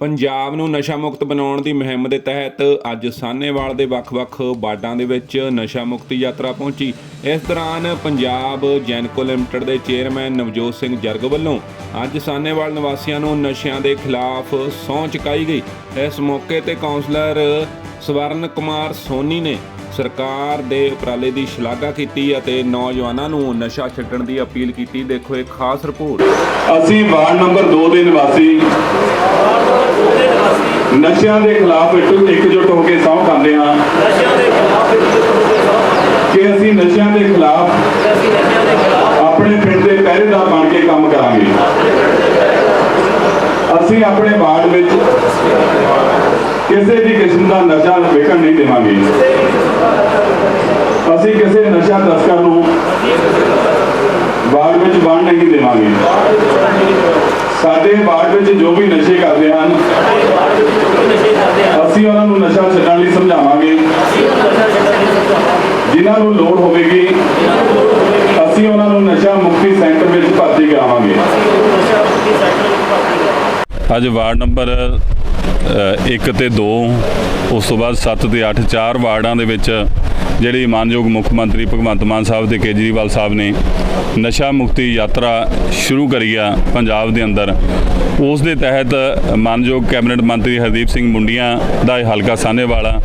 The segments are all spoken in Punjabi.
ਪੰਜਾਬ ਨੂੰ ਨਸ਼ਾ ਮੁਕਤ ਬਣਾਉਣ ਦੀ ਮੁਹਿੰਮ ਦੇ ਤਹਿਤ ਅੱਜ ਸਾਨੇਵਾਲ ਦੇ ਵੱਖ-ਵੱਖ ਵਾਰਡਾਂ ਦੇ ਵਿੱਚ ਨਸ਼ਾ ਮੁਕਤੀ ਯਾਤਰਾ ਪਹੁੰਚੀ। ਇਸ ਦੌਰਾਨ ਪੰਜਾਬ ਜੈਨਕੋ ਲਿਮਟਿਡ ਦੇ ਚੇਅਰਮੈਨ ਨਵਜੋਤ ਸਿੰਘ ਜਰਗ ਵੱਲੋਂ ਅੱਜ ਸਾਨੇਵਾਲ ਨਿਵਾਸੀਆਂ ਨੂੰ ਨਸ਼ਿਆਂ ਦੇ ਖਿਲਾਫ ਸਹੁੰ ਚੁਕਾਈ ਗਈ। ਇਸ ਮੌਕੇ ਤੇ ਕਾਉਂਸਲਰ ਸਵਰਨ ਕੁਮਾਰ ਸੋਨੀ ਨੇ ਸਰਕਾਰ ਦੇ ਉਪਰਾਲੇ ਦੀ ਸ਼ਲਾਘਾ ਕੀਤੀ ਅਤੇ ਨੌਜਵਾਨਾਂ ਨੂੰ ਨਸ਼ਾ ਛੱਡਣ ਦੀ ਅਪੀਲ ਕੀਤੀ। ਦੇਖੋ ਇੱਕ ਖਾਸ ਰਿਪੋਰਟ। ਅਸੀਂ ਵਾਰਡ ਨੰਬਰ 2 ਦੇ ਨਿਵਾਸੀ। ਨਸ਼ਿਆਂ ਦੇ ਖਿਲਾਫ ਇੱਕ- ਇਕਜੁੱਟ ਹੋ ਕੇ ਸਹੁੰ ਖਾਂਦੇ ਹਾਂ। ਕਿ ਅਸੀਂ ਨਸ਼ਿਆਂ ਦੇ ਖਿਲਾਫ ਆਪਣੇ ਪਿੰਡ ਦੇ ਪਹਿਰੇਦਾਰ ਬਣ ਕੇ ਕੰਮ ਕਰਾਂਗੇ। ਅਸੀਂ ਆਪਣੇ ਵਾਰਡ ਵਿੱਚ ਕਿਸੇ ਵੀ ਕਿਸਮ ਦਾ ਨਸ਼ਾ ਵੇਖਣ ਨਹੀਂ ਦੇਵਾਂਗੇ। ਅਸੀਂ ਕਿਸੇ ਨਸ਼ਾ ਤਸਕਰ ਨੂੰ ਵਾਰਡ ਵਿੱਚ ਵੰਡ ਨਹੀਂ ਦੇਵਾਂਗੇ। ਸਾਡੇ ਵਾਰਡ ਵਿੱਚ ਜੋ ਵੀ ਨਸ਼ੇ ਕਰਦੇ ਹਨ ਅਸੀਂ ਉਹਨਾਂ ਨੂੰ ਨਸ਼ਾ ਛੱਡਣ ਲਈ ਸਮਝਾਵਾਂਗੇ ਜਿਨ੍ਹਾਂ ਨੂੰ ਲੋੜ ਹੋਵੇਗੀ ਅਸੀਂ ਉਹਨਾਂ ਨੂੰ ਨਸ਼ਾ ਮੁਕਤੀ ਸੈਂਟਰ ਵਿੱਚ ਭਰਤੀ ਕਰਾਵਾਂਗੇ ਅੱਜ ਵਾਰਡ ਨੰਬਰ 1 ਤੇ 2 ਉਸ ਤੋਂ ਬਾਅਦ 7 ਤੇ 8 ਚਾਰ ਵਾਰਡਾਂ ਦੇ ਵਿੱਚ ਜਿਹੜੀ ਮਾਨਯੋਗ ਮੁੱਖ ਮੰਤਰੀ ਭਗਵੰਤ ਮਾਨ ਸਾਹਿਬ ਤੇ ਕੇਜਰੀਵਾਲ ਸਾਹਿਬ ਨੇ ਨਸ਼ਾ ਮੁਕਤੀ ਯਾਤਰਾ ਸ਼ੁਰੂ ਕਰੀ ਆ ਪੰਜਾਬ ਦੇ ਅੰਦਰ। ਉਸ ਦੇ ਤਹਿਤ ਮਾਨਯੋਗ ਕੈਬਨਿਟ ਮੰਤਰੀ ਹਰਦੀਪ ਸਿੰਘ ਮੁੰਡੀਆਂ ਦਾ ਇਹ ਹਲਕਾ ਸਾਹਨੇਵਾਲਾ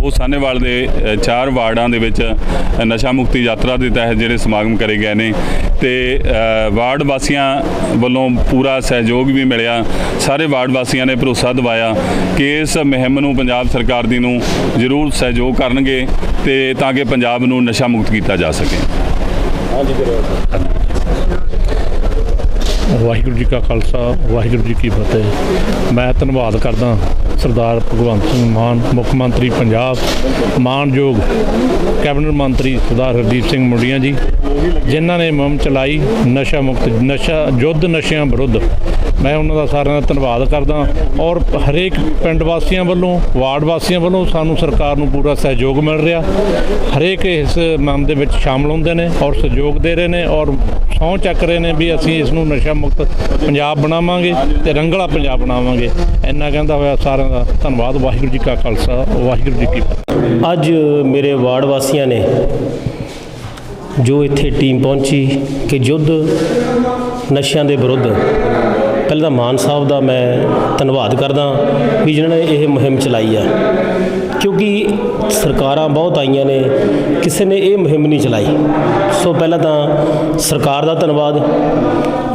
ਉਹ ਸਾਨੇਵਾਲ ਦੇ ਚਾਰ ਵਾਰਡਾਂ ਦੇ ਵਿੱਚ ਨਸ਼ਾ ਮੁਕਤੀ ਯਾਤਰਾ ਦੇ ਤਹਿਤ ਜਿਹੜੇ ਸਮਾਗਮ ਕਰੇ ਗਏ ਨੇ। ਤੇ ਵਾਰਡ ਵਾਸੀਆਂ ਵੱਲੋਂ ਪੂਰਾ ਸਹਿਯੋਗ ਵੀ ਮਿਲਿਆ। ਸਾਰੇ ਵਾਰਡ ਵਾਸੀਆਂ ਨੇ ਭਰੋਸਾ ਦਿਵਾਇਆ ਕਿ ਇਸ ਮੁਹਿੰਮ ਨੂੰ ਪੰਜਾਬ ਸਰਕਾਰ ਦੀ ਨੂੰ ਜ਼ਰੂਰ ਸਹਿਯੋਗ ਕਰਨਗੇ ਤੇ ਤਾਂ ਕਿ ਪੰਜਾਬ ਨੂੰ ਨਸ਼ਾ ਮੁਕਤ ਕੀਤਾ ਜਾ ਸਕੇ। ਵਾਹਿਗੁਰੂ ਜੀ ਕਾ ਖਾਲਸਾ, ਵਾਹਿਗੁਰੂ ਜੀ ਕੀ ਫਤਿਹ। ਮੈਂ ਧੰਨਵਾਦ ਕਰਦਾ ਸਰਦਾਰ ਭਗਵੰਤ ਸਿੰਘ ਮਾਨ, ਮੁੱਖ ਮੰਤਰੀ ਪੰਜਾਬ, ਮਾਨਯੋਗ ਕੈਬਨਿਟ ਮੰਤਰੀ ਸਰਦਾਰ ਹਰਦੀਪ ਸਿੰਘ ਮੁੰਡੀਆਂ ਜੀ, ਜਿਨ੍ਹਾਂ ਨੇ ਮੁਹਿੰਮ ਚਲਾਈ ਨਸ਼ਾ ਮੁਕਤ, ਨਸ਼ਾ, ਯੁੱਧ ਨਸ਼ਿਆਂ ਵਿਰੁੱਧ। ਮੈਂ ਉਹਨਾਂ ਦਾ ਸਾਰਿਆਂ ਦਾ ਧੰਨਵਾਦ ਕਰਦਾ ਔਰ ਹਰੇਕ ਪਿੰਡ ਵਾਸੀਆਂ ਵੱਲੋਂ, ਵਾਰਡ ਵਾਸੀਆਂ ਵੱਲੋਂ ਸਾਨੂੰ ਸਰਕਾਰ ਨੂੰ ਪੂਰਾ ਸਹਿਯੋਗ ਮਿਲ ਰਿਹਾ। ਹਰੇਕ ਇਸ ਮੁਹਿੰਮ ਦੇ ਵਿੱਚ ਸ਼ਾਮਲ ਹੁੰਦੇ ਨੇ ਔਰ ਸਹਿਯੋਗ ਦੇ ਰਹੇ ਨੇ ਔਰ ਸਹੁੰ ਚੱਕ ਰਹੇ ਨੇ ਵੀ ਅਸੀਂ ਇਸ ਨੂੰ ਨਸ਼ਾ ਮੁਕਤ ਪੰਜਾਬ ਬਣਾਵਾਂਗੇ ਤੇ ਰੰਗਲਾ ਪੰਜਾਬ ਬਣਾਵਾਂਗੇ। ਇੰਨਾ ਕਹਿੰਦਾ ਹੋਇਆ ਸਾਰਿਆਂ ਦਾ ਧੰਨਵਾਦ। ਵਾਹਿਗੁਰੂ ਜੀ ਕਾ ਖਾਲਸਾ, ਵਾਹਿਗੁਰੂ ਜੀ ਕੀ ਫਤਿਹ। ਅੱਜ ਮੇਰੇ ਵਾਰਡ ਵਾਸੀਆਂ ਨੇ ਜੋ ਇੱਥੇ ਟੀਮ ਪਹੁੰਚੀ ਕਿ ਯੁੱਧ ਨਸ਼ਿਆਂ ਦੇ ਵਿਰੁੱਧ, ਪਹਿਲਾਂ ਤਾਂ ਮਾਨ ਸਾਹਿਬ ਦਾ ਮੈਂ ਧੰਨਵਾਦ ਕਰਦਾ ਵੀ ਜਿਨ੍ਹਾਂ ਨੇ ਇਹ ਮੁਹਿੰਮ ਚਲਾਈ ਹੈ ਕਿਉਂਕਿ ਸਰਕਾਰਾਂ ਬਹੁਤ ਆਈਆਂ ਨੇ, ਕਿਸੇ ਨੇ ਇਹ ਮੁਹਿੰਮ ਨਹੀਂ ਚਲਾਈ। ਸੋ ਪਹਿਲਾਂ ਤਾਂ ਸਰਕਾਰ ਦਾ ਧੰਨਵਾਦ।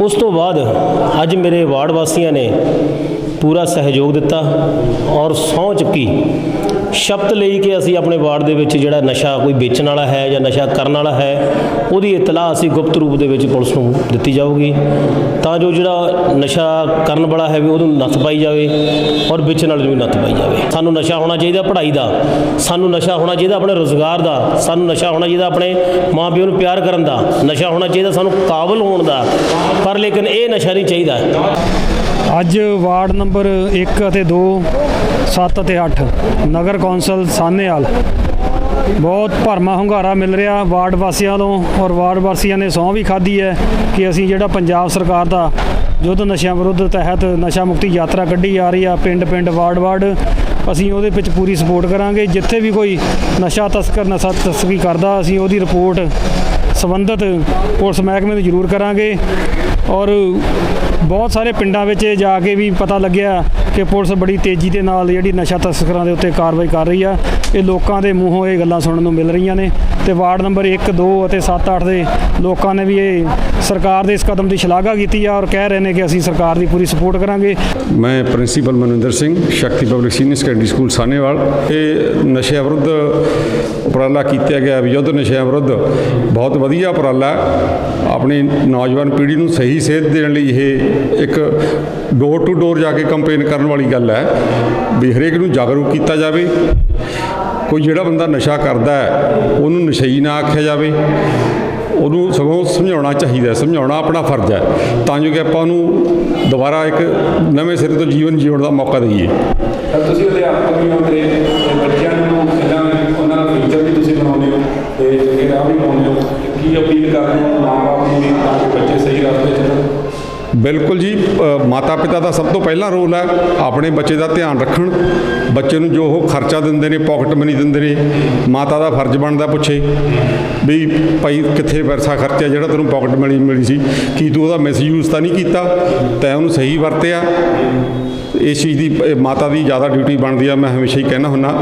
ਉਸ ਤੋਂ ਬਾਅਦ ਅੱਜ ਮੇਰੇ ਵਾਰਡ ਵਾਸੀਆਂ ਨੇ ਪੂਰਾ ਸਹਿਯੋਗ ਦਿੱਤਾ ਔਰ ਸਹੁੰ ਚੁੱਕੀ। ਸ਼ਬਦ ਲਈ ਕਿ ਅਸੀਂ ਆਪਣੇ ਵਾਰਡ ਦੇ ਵਿੱਚ ਜਿਹੜਾ ਨਸ਼ਾ ਕੋਈ ਵੇਚਣ ਵਾਲਾ ਹੈ ਜਾਂ ਨਸ਼ਾ ਕਰਨ ਵਾਲਾ ਹੈ, ਉਹਦੀ ਇਤਲਾਹ ਅਸੀਂ ਗੁਪਤ ਰੂਪ ਦੇ ਵਿੱਚ ਪੁਲਿਸ ਨੂੰ ਦਿੱਤੀ ਜਾਊਗੀ। ਤਾਂ ਜੋ ਜਿਹੜਾ ਨਸ਼ਾ ਕਰਨ ਵਾਲਾ ਹੈ ਵੀ ਉਹਨੂੰ ਨੱਥ ਪਾਈ ਜਾਵੇ ਔਰ ਵੇਚਣ ਵਾਲੇ ਨੂੰ ਵੀ ਨੱਥ ਪਾਈ ਜਾਵੇ। ਸਾਨੂੰ ਨਸ਼ਾ ਹੋਣਾ ਚਾਹੀਦਾ ਪੜ੍ਹਾਈ ਦਾ, ਸਾਨੂੰ ਨਸ਼ਾ ਹੋਣਾ ਚਾਹੀਦਾ ਆਪਣੇ ਰੋਜ਼ਗਾਰ ਦਾ, ਸਾਨੂੰ ਨਸ਼ਾ ਹੋਣਾ ਚਾਹੀਦਾ ਆਪਣੇ ਮਾਪਿਆਂ ਨੂੰ ਪਿਆਰ ਕਰਨ ਦਾ, ਨਸ਼ਾ ਹੋਣਾ ਚਾਹੀਦਾ ਸਾਨੂੰ ਕਾਬਲ ਹੋਣ ਦਾ। ਪਰ ਲੇਕਿਨ ਇਹ ਨਸ਼ਾ ਨਹੀਂ ਚਾਹੀਦਾ। ਅੱਜ ਵਾਰਡ ਨੰਬਰ 1 ਅਤੇ 2 7 ਅਤੇ 8 ਨਗਰ ਕੌਂਸਲ ਸਾਹਨੇਵਾਲ। ਬਹੁਤ ਭਰਮਾ ਹੁੰਗਾਰਾ ਮਿਲ ਰਿਹਾ ਵਾਰਡ ਵਾਸੀਆਂ ਤੋਂ ਔਰ ਵਾਰਡ ਵਾਸੀਆਂ ਨੇ ਸਹੁੰ ਵੀ ਖਾਧੀ ਹੈ ਕਿ ਅਸੀਂ ਜਿਹੜਾ ਪੰਜਾਬ ਸਰਕਾਰ ਦਾ ਯੁੱਧ ਨਸ਼ਿਆਂ ਵਿਰੁੱਧ ਤਹਿਤ ਨਸ਼ਾ ਮੁਕਤੀ ਯਾਤਰਾ ਕੱਢੀ ਜਾ ਰਹੀ ਆ, ਪਿੰਡ ਪਿੰਡ, ਵਾਰਡ ਵਾਰਡ, ਅਸੀਂ ਉਹਦੇ ਵਿੱਚ ਪੂਰੀ ਸਪੋਰਟ ਕਰਾਂਗੇ। ਜਿੱਥੇ ਵੀ ਕੋਈ ਨਸ਼ਾ ਤਸਕਰ, ਨਸ਼ਾ ਤਸਕਰੀ ਕਰਦਾ, ਅਸੀਂ ਉਹਦੀ ਰਿਪੋਰਟ ਸੰਬੰਧਿਤ ਪੁਲਿਸ ਮਹਿਕਮੇ ਨੂੰ ਜ਼ਰੂਰ ਕਰਾਂਗੇ। ਔਰ ਬਹੁਤ ਸਾਰੇ ਪਿੰਡਾਂ ਵਿੱਚ ਜਾ ਕੇ ਵੀ ਪਤਾ ਲੱਗਿਆ ਕਿ ਪੁਲਿਸ ਬੜੀ ਤੇਜ਼ੀ ਦੇ ਨਾਲ ਜਿਹੜੀ ਨਸ਼ਾ ਤਸਕਰਾਂ ਦੇ ਉੱਤੇ ਕਾਰਵਾਈ ਕਰ ਰਹੀ ਆ। ਇਹ ਲੋਕਾਂ ਦੇ ਮੂੰਹੋਂ ਇਹ ਗੱਲਾਂ ਸੁਣਨ ਨੂੰ ਮਿਲ ਰਹੀਆਂ ਨੇ ਤੇ ਵਾਰਡ ਨੰਬਰ 1 2 ਅਤੇ 7 8 ਦੇ ਲੋਕਾਂ ਨੇ ਵੀ ਇਹ ਸਰਕਾਰ ਦੇ ਇਸ ਕਦਮ ਦੀ ਸ਼ਲਾਘਾ ਕੀਤੀ ਆ ਔਰ ਕਹਿ ਰਹੇ ਨੇ ਕਿ ਅਸੀਂ ਸਰਕਾਰ ਦੀ ਪੂਰੀ ਸਪੋਰਟ ਕਰਾਂਗੇ। ਮੈਂ principal Maninder Singh, Shakti public senior secondary school Sanewal ਇਹ ਨਸ਼ਿਆਂ ਵਿਰੁੱਧ ਉਪਰਾਲਾ ਕੀਤਾ ਗਿਆ ਵੀ ਯੁੱਧ ਨਸ਼ਿਆਂ ਵਿਰੁੱਧ। ਬਹੁਤ ਵਧੀਆ ਉਪਰਾਲਾ। ਆਪਣੀ ਨੌਜਵਾਨ ਪੀੜ੍ਹੀ ਨੂੰ ਸਹੀ ਸੇਧ ਦੇਣ ਲਈ ਇਹ ਇੱਕ ਡੋਰ ਟੂ ਡੋਰ ਜਾ ਕੇ ਕੰਪੇਨ ਕਰਨ ਵਾਲੀ ਗੱਲ ਹੈ ਵੀ ਹਰੇਕ ਨੂੰ ਜਾਗਰੂਕ ਕੀਤਾ ਜਾਵੇ। ਕੋਈ ਜਿਹੜਾ ਬੰਦਾ ਨਸ਼ਾ ਕਰਦਾ ਹੈ, ਉਹਨੂੰ ਨਸ਼ਈ ਨਾ ਆਖਿਆ ਜਾਵੇ। ਉਹਨੂੰ ਸਗੋਂ ਸਮਝਾਉਣਾ ਚਾਹੀਦਾ ਸਮਝਾਉਣਾ ਆਪਣਾ ਫਰਜ਼ ਹੈ। ਤਾਂ ਜੋ ਕਿ ਆਪਾਂ ਉਹਨੂੰ ਦੁਬਾਰਾ ਇੱਕ ਨਵੇਂ ਸਿਰੇ ਤੋਂ ਜੀਵਨ ਜਿਉਣ ਦਾ ਮੌਕਾ ਦਈਏ। ਤੁਸੀਂ ਅਧਿਆਪਕ ਵੀ ਹੋ ਤੇ ਬੱਚਿਆਂ ਨੂੰ ਕਿੱਦਾਂ ਉਹਨਾਂ ਦਾ ਫਿਊਚਰ ਵੀ ਤੁਸੀਂ ਬਣਾਉਂਦੇ ਹੋ ਤੇ ਇਹ ਰਾਹ ਵੀ ਪਾਉਂਦੇ ਹੋ, ਕੀ ਅਪੀਲ ਕਰਦੇ ਹੋ? ਮਾਂ ਬਾਪ ਨੂੰ ਵੀ ਤਾਂ ਕਿ ਬੱਚੇ ਸਹੀ ਰਸਤੇ ਚੱਲਣ। ਬਿਲਕੁਲ ਜੀ ਮਾਤਾ ਪਿਤਾ ਦਾ ਸਭ ਤੋਂ ਪਹਿਲਾ ਰੋਲ ਹੈ ਆਪਣੇ ਬੱਚੇ ਦਾ ਧਿਆਨ ਰੱਖਣ। ਬੱਚੇ ਨੂੰ ਜੋ ਉਹ ਖਰਚਾ ਦਿੰਦੇ ਨੇ ਪਾਕਟ ਮਨੀ ਦਿੰਦੇ ਨੇ, ਮਾਤਾ ਦਾ ਫਰਜ਼ ਬਣਦਾ ਪੁੱਛੇ ਵੀ ਭਾਈ ਕਿੱਥੇ ਪੈਸਾ ਖਰਚਿਆ ਜਿਹੜਾ ਤੈਨੂੰ ਪਾਕਟ ਮਨੀ ਮਿਲੀ ਸੀ? ਕੀ ਤੂੰ ਉਹਦਾ ਮਿਸਯੂਜ਼ ਤਾਂ ਨਹੀਂ ਕੀਤਾ? ਤੈਂ ਉਹਨੂੰ ਸਹੀ ਵਰਤਿਆ। ਇਸ ਚੀਜ਼ ਦੀ ਮਾਤਾ ਦੀ ਜ਼ਿਆਦਾ ਡਿਊਟੀ ਬਣਦੀ ਆ ਮੈਂ ਹਮੇਸ਼ਾ ਹੀ ਕਹਿਣਾ ਹੁੰਨਾ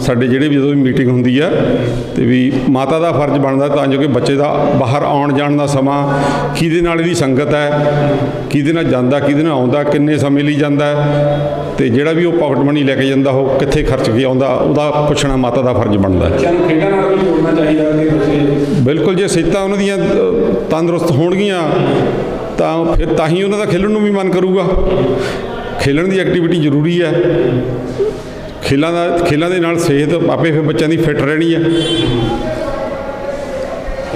ਸਾਡੇ ਜਿਹੜੇ ਵੀ ਜਦੋਂ ਵੀ ਮੀਟਿੰਗ ਹੁੰਦੀ ਆ ਤੇ ਵੀ ਮਾਤਾ ਦਾ ਫਰਜ਼ ਬਣਦਾ ਤਾਂ ਜੋ ਕਿ ਬੱਚੇ ਦਾ ਬਾਹਰ ਆਉਣ ਜਾਣ ਦਾ ਸਮਾਂ ਕਿਹਦੇ ਨਾਲ ਇਹਦੀ ਸੰਗਤ ਹੈ ਕਿਹਦੇ ਨਾਲ ਜਾਂਦਾ ਕਿਹਦੇ ਨਾਲ ਆਉਂਦਾ ਕਿੰਨੇ ਸਮੇਂ ਲਈ ਜਾਂਦਾ ਤੇ ਜਿਹੜਾ ਵੀ ਉਹ ਪਾਕਟ ਮਨੀ ਲੈ ਕੇ ਜਾਂਦਾ ਉਹ ਕਿੱਥੇ ਖਰਚ ਕੇ ਆਉਂਦਾ ਉਹਦਾ ਪੁੱਛਣਾ ਮਾਤਾ ਦਾ ਫਰਜ਼ ਬਣਦਾ ਹੈ। ਬੱਚਿਆਂ ਨੂੰ ਖੇਡਾਂ ਨਾਲ ਵੀ ਜੋੜਨਾ ਚਾਹੀਦਾ ਕਿ ਤੁਸੀਂ ਬਿਲਕੁਲ ਜੇ ਸਿਹਤਾਂ ਉਹਨਾਂ ਦੀਆਂ ਤੰਦਰੁਸਤ ਹੋਣਗੀਆਂ ਤਾਂ ਫਿਰ ਤਾਂ ਹੀ ਉਹਨਾਂ ਦਾ ਖੇਲਣ ਨੂੰ ਵੀ ਮਨ ਕਰੂਗਾ। ਖੇਲਣ ਦੀ ਐਕਟੀਵਿਟੀ ਜ਼ਰੂਰੀ ਹੈ। ਖੇਲਾਂ ਦਾ, ਖੇਲਾਂ ਦੇ ਨਾਲ ਸਿਹਤ ਆਪੇ ਫਿਰ ਬੱਚਿਆਂ ਦੀ ਫਿੱਟ ਰਹਿਣੀ ਹੈ।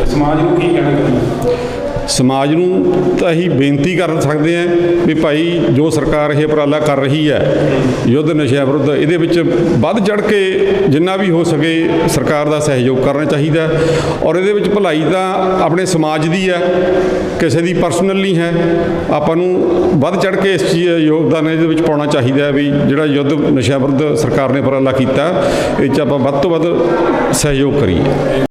ਸਮਾਜ ਨੂੰ ਕੀ ਕਹਿਣਾ ਚਾਹੁੰਦੇ ਸਮਾਜ ਨੂੰ ਤਾਂ ਅਸੀਂ ਬੇਨਤੀ ਕਰ ਸਕਦੇ ਹਾਂ ਵੀ ਭਾਈ ਜੋ ਸਰਕਾਰ ਇਹ ਉਪਰਾਲਾ ਕਰ ਰਹੀ ਹੈ, ਯੁੱਧ ਨਸ਼ਿਆਂ ਵਿਰੁੱਧ, ਇਹਦੇ ਵਿੱਚ ਵੱਧ ਚੜ ਕੇ ਜਿੰਨਾ ਵੀ ਹੋ ਸਕੇ ਸਰਕਾਰ ਦਾ ਸਹਿਯੋਗ ਕਰਨਾ ਚਾਹੀਦਾ ਔਰ ਇਹਦੇ ਵਿੱਚ ਭਲਾਈ ਤਾਂ ਆਪਣੇ ਸਮਾਜ ਦੀ ਹੈ, ਕਿਸੇ ਦੀ ਪਰਸਨਲ ਨਹੀਂ ਹੈ। ਆਪਾਂ ਨੂੰ ਵੱਧ ਚੜ ਕੇ ਇਸ ਚੀਜ਼ ਯੋਗਦਾਨ ਇਹਦੇ ਵਿੱਚ ਪਾਉਣਾ ਚਾਹੀਦਾ ਹੈ ਵੀ ਜਿਹੜਾ ਯੁੱਧ ਨਸ਼ਿਆਂ ਵਿਰੁੱਧ ਸਰਕਾਰ ਨੇ ਉਪਰਾਲਾ ਕੀਤਾ, ਇਹ 'ਚ ਆਪਾਂ ਵੱਧ ਤੋਂ ਵੱਧ ਸਹਿਯੋਗ ਕਰੀਏ।